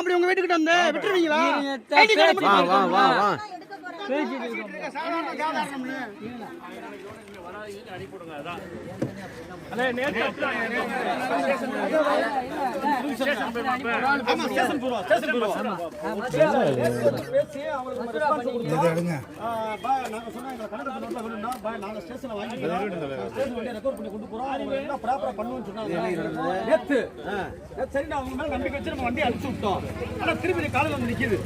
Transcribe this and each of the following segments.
கேட்டுக்கிட்டு வந்தேன் விட்டுருவீங்களா? இருங்க, ஐடி கார்டு பேசி- மட்டும் வா வா வா. வா நேத்து சரி நான் அவங்க மேல நம்பிக்கை வச்சு நம்ம வண்டி அனுப்பிச்சு விட்டோம். ஆனா திருப்பி காலையில் வந்து நிக்குது.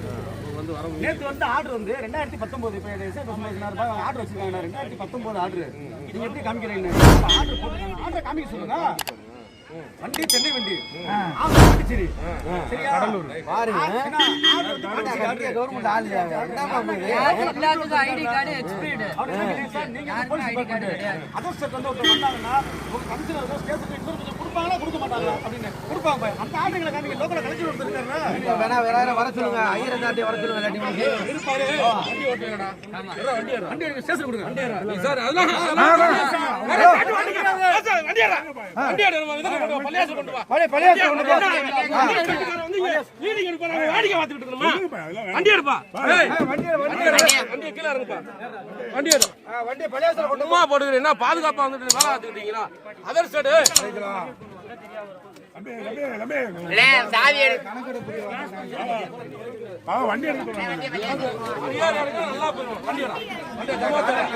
நேத்து வந்து ஆர்டர் வந்து ரெண்டாயிரத்தி பத்தொன்பது இப்போ ஆர்டர் வச்சிருக்காங்க ரெண்டாயிரத்தி பத்தொன்பது ஆர்டர். நீங்க எப்படி காமிக்கிறீங்க ஆர்டர் போட்டுருக்காங்க ஆர்டர் காமிக்க சொல்லுங்க. வண்டி சென்னை வண்டி. ஆமா பாண்டிச்சேரி கேக்குறாரு, சார், நீங்க வந்து ஒருத்தர் வந்தாங்கன்னா, உங்க கமிஷனர் கொஞ்சம் கொடுப்பாங்களா, கொடுக்க மாட்டாங்களா அப்படின்னு. கொடுப்பாங்க. அந்த ஆளுங்களை காமிங்க, லோக்கல்ல கலெக்டர் ஒருத்தர் இருக்காருல்ல. வேணா வேற யாரும் வர சொல்லுங்க ஐயர் தாண்டி வர சொல்லுங்க. இருப்பாரு. வண்டி ஓட்டுறீங்கடா. வண்டி. வண்டி ஏறு, ஸ்டேஷனுக்கு கொடுங்க. சார் அதெல்லாம் பாதுகாப்பா வந்துட்டு வேலை பார்த்துக்கிட்டீங்களா அதர் சைடு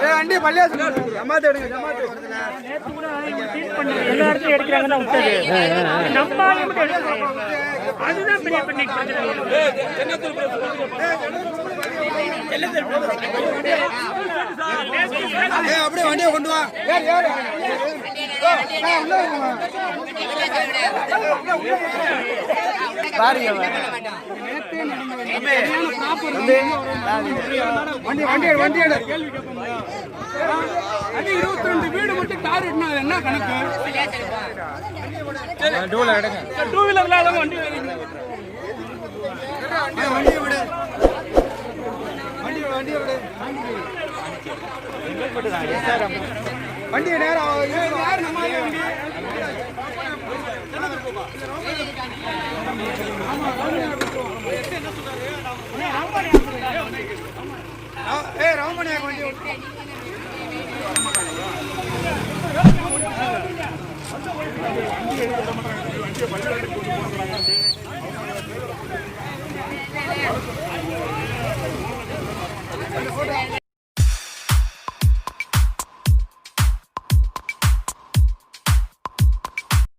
வண்டி பழைய ஜமாத்து எடுங்க ஜமாத்து. எல்லா இடத்துலயும் எடுக்கிறாங்கன்னா விட்டது. நம்ம. அதுதான் பெரிய பிரச்சனை. அப்படியே வண்டியை கொண்டு வா. இருபத்தி ரெண்டு வீடு மட்டும் கார் எடுனா என்ன கணக்கு? டூ வீலர்ல எல்லாம் வண்டி வண்டியை விடு. வண்டியை வண்டியை விடு. வண்டியை நேரம் ஏ ராமநாயகம் வண்டி?